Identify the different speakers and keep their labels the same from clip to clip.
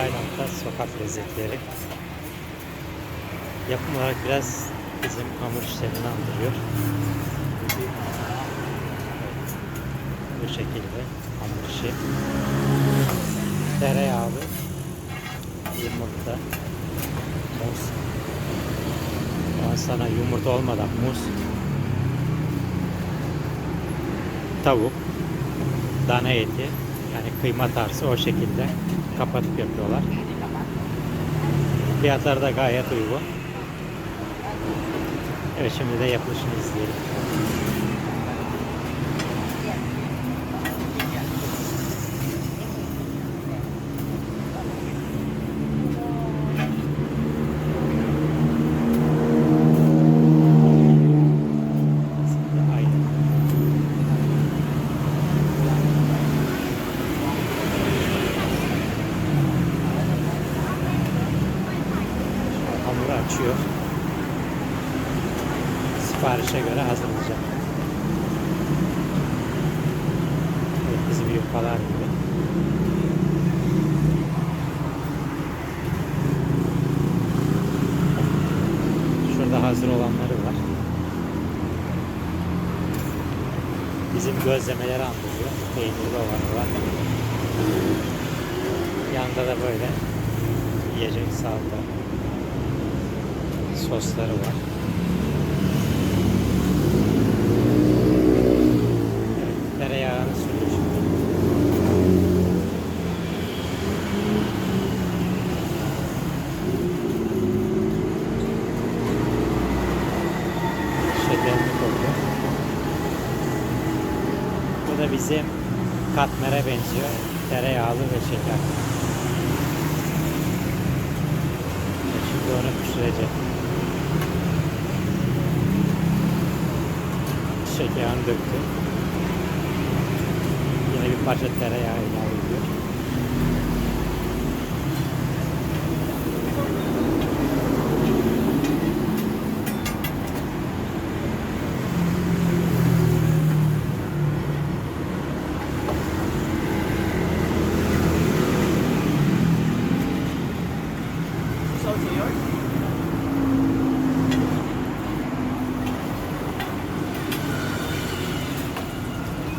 Speaker 1: Tayland'da sokak lezzetleri. Yapım olarak biraz bizim hamur işlerini andırıyor. Bu şekilde hamur işi. Tereyağlı, yumurta, muz. Daha sana yumurta olmadan muz, tavuk, dana eti, yani kıyma tarzı o şekilde kapatıp yapıyorlar. Fiyatları da gayet uygun. Evet şimdi de yapılışını izleyelim. Açıyor. Siparişe göre hazırlayacak. Evet, bizim yufkalar gibi. Şurada hazır olanları var. Bizim gözlemeleri andırıyor. Peynirli olanı var. Yanında da böyle yiyecek salata sosları var. Evet. Şekerini koyuyor. Bu da bizim katmere benziyor. Tereyağlı ve şeker. Şimdi onu pişirecek. Şekerini döktü. Yine bir parça tereyağı ilave ediyor.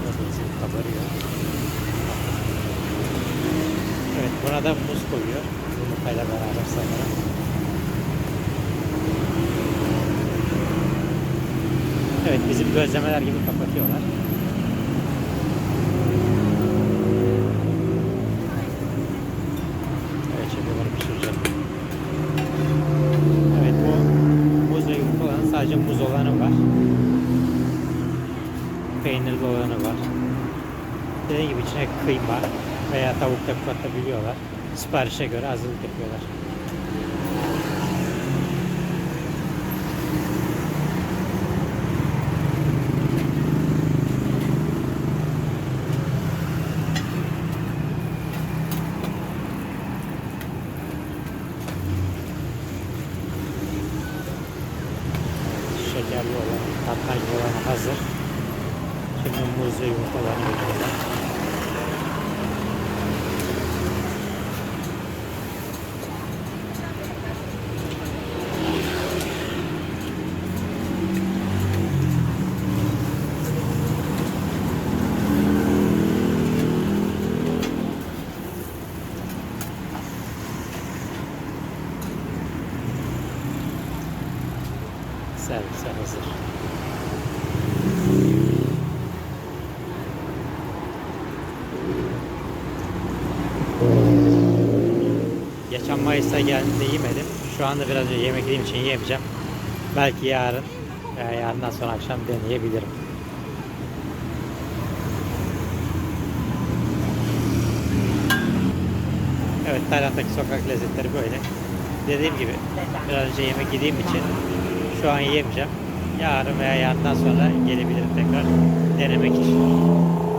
Speaker 1: Burada bizim kabarıyor. Evet buna da muz koyuyor. Yumurtayla beraber sanırım. Evet bizim gözlemeler gibi kapatıyorlar. Evet şimdi bunu. Evet bu muz ve sadece muz olanı var. Peynirli olanı var. Dediğim gibi içine kıyma veya tavuk da katabiliyorlar. Siparişe göre hazırlık yapıyorlar. Şekerli olan, tatlı olan hazır. Şimdi muz ve yumurtalarını bekliyorlar. Servise hazır. Geçen Mayıs'ta geldiğimde yemedim. Şu anda biraz yemek yediğim için yemeyeceğim. Belki yarın veya yarından sonra akşam deneyebilirim. Evet Tayland'daki sokak lezzetleri böyle. Dediğim gibi biraz önce yemek yediğim için şu an yemeyeceğim. Yarın veya yarından sonra gelebilirim tekrar denemek için.